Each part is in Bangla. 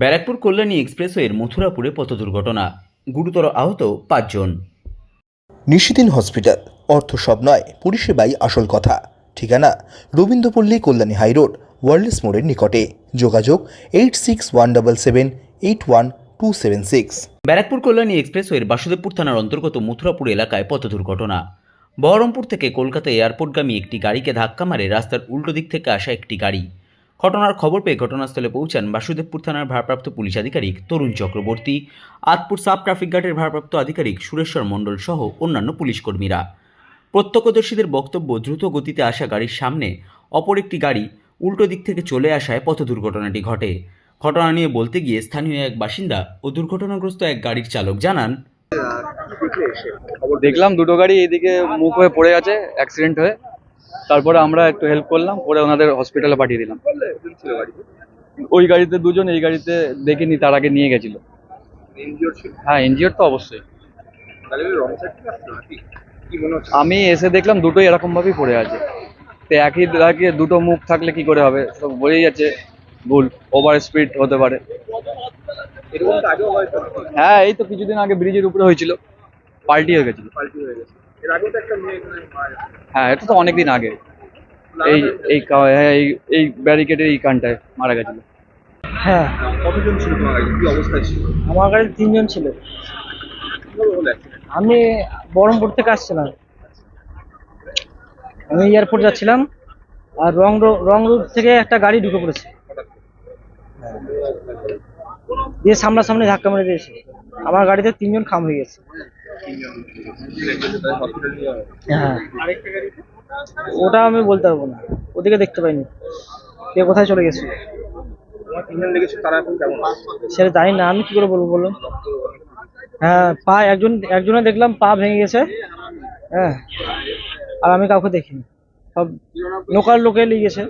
ব্যারাকপুর কল্যাণী এক্সপ্রেসওয়ের মথুরাপুরে পথ দুর্ঘটনা। গুরুতর আহত পাঁচজন। নিশিদিন হসপিটাল। অর্থ সব নয় পরিষেবাই আসল কথা। ঠিকানা রবীন্দ্রপল্লী কল্যাণী হাইরোড ওয়ার্ল্ডস মোড়ের নিকটে। যোগাযোগ eight six one double seven eight one two seven six. Barrackpore Kalyani এক্সপ্রেসওয়ের Basudebpur থানার অন্তর্গত মথুরাপুর এলাকায় পথ দুর্ঘটনা। বহরমপুর থেকে কলকাতা এয়ারপোর্টগামী একটি গাড়িকে ধাক্কা মারে রাস্তার উল্টো দিক থেকে আসা একটি গাড়ি। ঘটনার খবর পেয়ে ঘটনাস্থলে পৌঁছান বাসুদেবপুর থানার ভারপ্রাপ্ত পুলিশ আধিকারিক তরুণ চক্রবর্তী, আতপুর সাব ট্রাফিক গার্ডের ভারপ্রাপ্ত আধিকারিক সুরেশ্বর মণ্ডল সহ অন্যান্য পুলিশকর্মীরা প্রত্যক্ষদর্শীদের বক্তব্য দ্রুত গতিতে আসা গাড়ির সামনে, অপর একটি গাড়ি উল্টো দিক থেকে চলে আসায় পথ দুর্ঘটনাটি ঘটে। ঘটনা নিয়ে বলতে গিয়ে স্থানীয় এক বাসিন্দা ও দুর্ঘটনাগ্রস্ত এক গাড়ির চালক জানান, দেখলাম দুটো গাড়ি এদিকে মুখ হয়ে পড়ে আছে অ্যাক্সিডেন্ট হয়ে। তারপরে আমরা একটু হেল্প করলাম পরে ওনাদের হসপিটালে পাঠিয়ে দিলাম। ওই গাড়িতে দুজন এই গাড়িতে দেখিনি তার আগে নিয়ে গেছিল। হ্যাঁ এনজিওর তো অবশ্যই। আমি এসে দেখলাম দুটোই এরকম ভাবেই পড়ে আছে। তো একই লাগে দুটো মুখ থাকলে কি করে হবে? সব বোঝাই যাচ্ছে ভুল ওভার স্পিড হতে পারে। হ্যাঁ এই তো কিছুদিন আগে ব্রিজের উপরে হয়েছিল। পাল্টি হয়ে গেছিল। হ্যাঁ এটা তো অনেকদিন আগে। এই এই হ্যাঁ এই এই ব্যারিকেডের এই কানটায় মারা গেছিল। হ্যাঁ। কতজন ছিল কি অবস্থায় ছিল? আমার গাড়িতে তিনজন ছিল? আমি বহরমপুর থেকে আসছিলাম। আমি এয়ারপোর্ট যাচ্ছিলাম আর রং রো- রং রুট থেকে একটা গাড়ি ঢুকে পড়েছে। দিয়ে সামনাসামনি ধাক্কা মেরে দিয়েছে। আমার গাড়িতে তিনজন খাম হয়ে গেছে। হ্যাঁ। ওটা আমি বলতে পারব না। ওদিকে দেখতে পাইনি। কে কোথায় চলে গেছে? সেটা জানি না। আমি কি করে বলব বলুন? হ্যাঁ পা একজন, একজনে দেখলাম পা ভেঙে গেছে। হ্যাঁ। আর আমি কাউকে দেখিনি। সব লোকাল লোকে নিয়ে গেছে।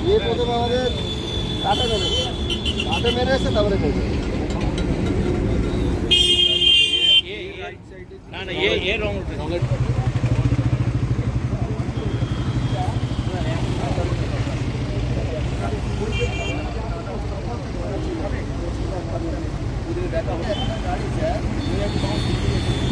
দিয়ে প্রথমে আমাদের কাটে মেরে কাটে মেরে এসে তারপরে গাড়ি sir